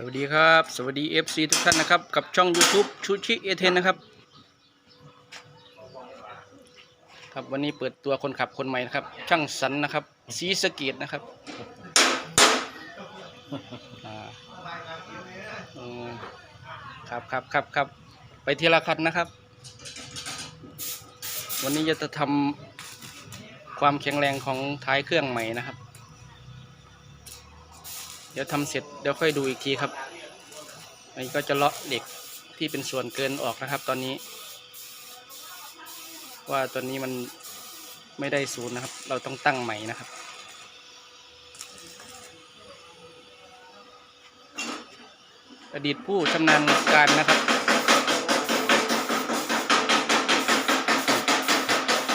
สวัสดีครับ สวัสดี FC ทุกท่านนะครับ กับช่อง YouTube ชูชิเอเทนนะครับ ครับวันนี้เปิดตัวคนขับคนใหม่นะครับ ช่างสันนะครับสีสะเกตนะครับอ่าอืมครับครับครับครับไปทีละคันนะครับ วันนี้จะทำความแข็งแรงของท้ายเครื่องใหม่นะครับ เดี๋ยวทำเสร็จเดี๋ยวค่อยดูอีกทีครับอันนี้ก็จะเลาะเหล็กที่เป็นส่วนเกินออกนะครับ ตอนนี้ ว่าตอนนี้มันไม่ได้ศูนย์นะครับ เราต้องตั้งใหม่นะครับอดีตผู้ชำนาญการนะครับ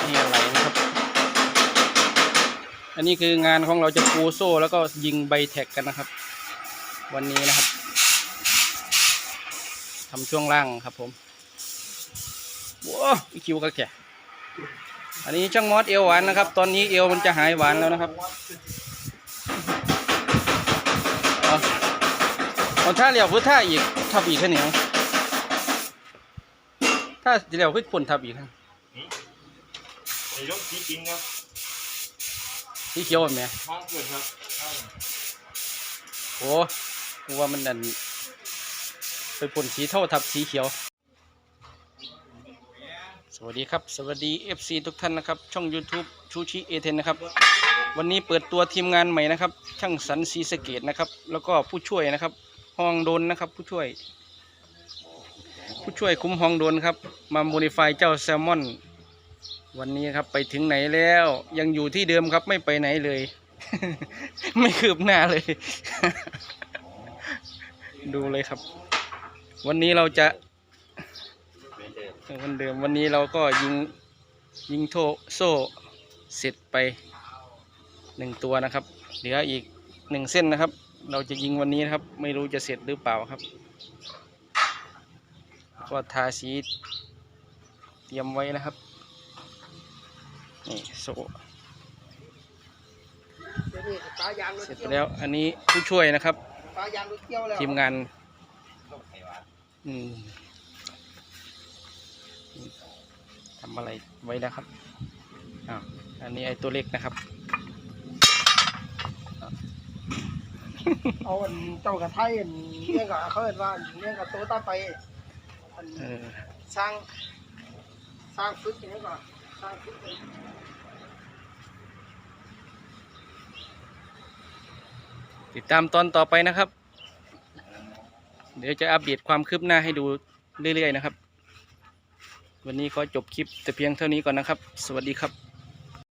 นี่อะไรนะครับ อันนี้คืองานของเราจะปูโซ่แล้วก็ยิงใบแท็กกันนะครับ วันนี้นะครับทำช่วงล่างครับผมว้าวอีคิวกระแกอันนี้ช่างมอสเอวหวานนะครับ ตอนนี้เอวมันจะหายหวานแล้วนะครับเอาเอาท่าเหลียวพื้ท่าอีกทับอีกแค่นี้ถ้าเหลียวพื้นปุ่นทับอีกครับในรถจริงครับ สีเขียวแบบนี้ห้องเกิดครับโอ้กูว่ามันนั่นไปพ่นสีเท่าทับสีเขียว สวัสดีครับ สวัสดี FC ทุกท่านนะครับ ช่อง YouTube ชูชิเอเทนนะครับ วันนี้เปิดตัวทีมงานใหม่นะครับ ช่างสันสีสเกตนะครับ แล้วก็ผู้ช่วยนะครับฮองโดนนะครับ ผู้ช่วย ผู้ช่วยคุ้มฮองโดนครับ มาโมดิฟายเจ้าแซลมอน วันนี้ครับไปถึงไหนแล้ว ยังอยู่ที่เดิมครับไม่ไปไหนเลย ไม่คืบหน้าเลย ดูเลยครับ วันนี้เราจะวันเดิมวันนี้เราก็ยิงยิงโทโซ่เสร็จไปหนึ่งตัวนะครับเหลืออีกหนึ่งเส้นนะครับ เราจะยิงวันนี้นะครับ ไม่รู้จะเสร็จหรือเปล่าครับ ก็ทาสีเตรียมไว้นะครับ นี่โซ่เดี๋ยวนี้ตายางรถเสร็จเกี่ยวแล้วอันนี้ผู้ช่วยนะครับตายางรถเกี่ยวแล้วทีมงานอืมทำอะไรไว้นะครับอ้าวอันนี้ไอ้ตัวเล็กนะครับเอาอันเจ้ากระไทยอันเรื่องกับเขาเห็นว่าเรื่องกับโตต้าไปอันเออสร้างสร้างฝึกอย่างนี้ก่อนสร้างฝึก ติดตามตอนต่อไปนะครับ เดี๋ยวจะอัปเดตความคืบหน้าให้ดูเรื่อยๆนะครับ วันนี้ก็จบคลิปแต่เพียงเท่านี้ก่อนนะครับ สวัสดีครับ